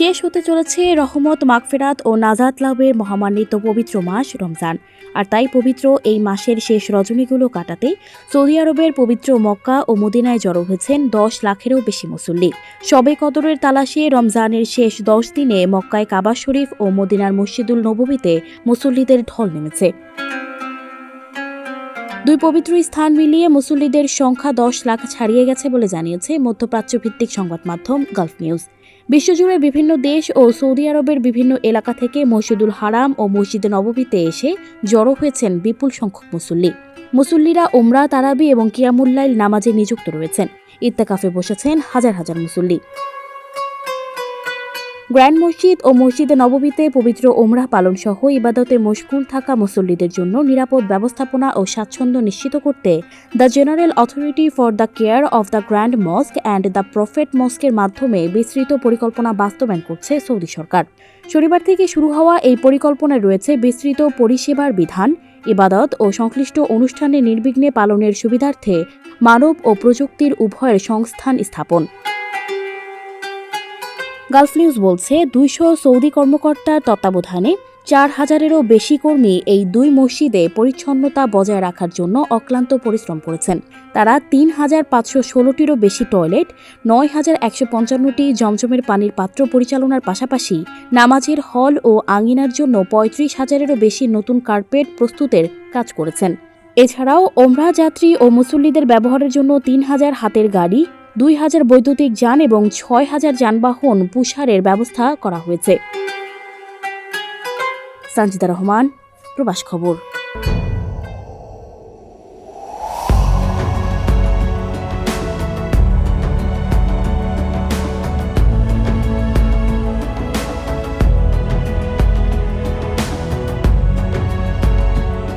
শেষ হতে চলেছে রহমত, মাগফেরাত ও নাজাত লাভের মহামান্বিত পবিত্র মাস রমজান। আর তাই পবিত্র এই মাসের শেষ রজনীগুলো কাটাতে সৌদি আরবের পবিত্র মক্কা ও মদিনায় জড়ো হয়েছেন দশ লাখেরও বেশি মুসল্লি। সবে কদরের তালাশে রমজানের শেষ দশ দিনে মক্কায় কাবা শরীফ ও মদিনার মসজিদুল নববীতে মুসল্লিদের ঢল নেমেছে। দুই পবিত্র স্থান মিলিয়ে মুসল্লিদের সংখ্যা দশ লাখ ছাড়িয়ে গেছে বলে জানিয়েছে মধ্যপ্রাচ্য ভিত্তিক সংবাদ মাধ্যম গালফ নিউজ। বিশ্বজুড়ে বিভিন্ন দেশ ও সৌদি আরবের বিভিন্ন এলাকা থেকে মসজিদুল হারাম ও মসজিদে নববীতে এসে জড়ো হয়েছেন বিপুল সংখ্যক মুসল্লি। মুসল্লিরা ওমরা তারাবি এবং কিয়ামুল্লাইল নামাজে নিযুক্ত রয়েছেন। ইত্তেকাফে বসেছেন হাজার হাজার মুসল্লি। গ্র্যান্ড মসজিদ ও মসজিদে নববীতে পবিত্র ওমরাহ পালন সহ ইবাদতে মশগুল থাকা মুসল্লিদের জন্য নিরাপদ ব্যবস্থাপনা ও স্বাচ্ছন্দ্য নিশ্চিত করতে the general authority for the care of the grand mosque and the prophet মস্কের মাধ্যমে বিস্তৃত পরিকল্পনা বাস্তবায়ন করছে সৌদি সরকার। শনিবার থেকে শুরু হওয়া এই পরিকল্পনায় রয়েছে বিস্তৃত পরিষেবার বিধান, ইবাদত ও সংশ্লিষ্ট অনুষ্ঠানে নির্বিঘ্নে পালনের সুবিধার্থে মানব ও প্রযুক্তির উভয়ের সংস্থান স্থাপন। গালফ নিউজ বলছে, দুইশো সৌদি কর্মকর্তার তত্ত্বাবধানে চার হাজারেরও বেশি কর্মী এই দুই মসজিদে পরিচ্ছন্নতা বজায় রাখার জন্য অক্লান্ত পরিশ্রম করেছেন। তারা তিন হাজার পাঁচশো ষোলোটিরও বেশি টয়লেট, নয় হাজার একশো পঞ্চান্নটি জমজমের পানির পাত্র পরিচালনার পাশাপাশি নামাজের হল ও আঙিনার জন্য পঁয়ত্রিশ হাজারেরও বেশি নতুন কার্পেট প্রস্তুতের কাজ করেছেন। এছাড়াও ওমরা যাত্রী ও মুসল্লিদের ব্যবহারের জন্য তিন হাজার হাতের গাড়ি দুই হাজার বৈদ্যুতিক যান এবং ছয় হাজার যানবাহন পুষারের ব্যবস্থা করা হয়েছে। সঞ্জিদা রহমান, প্রবাস খবর।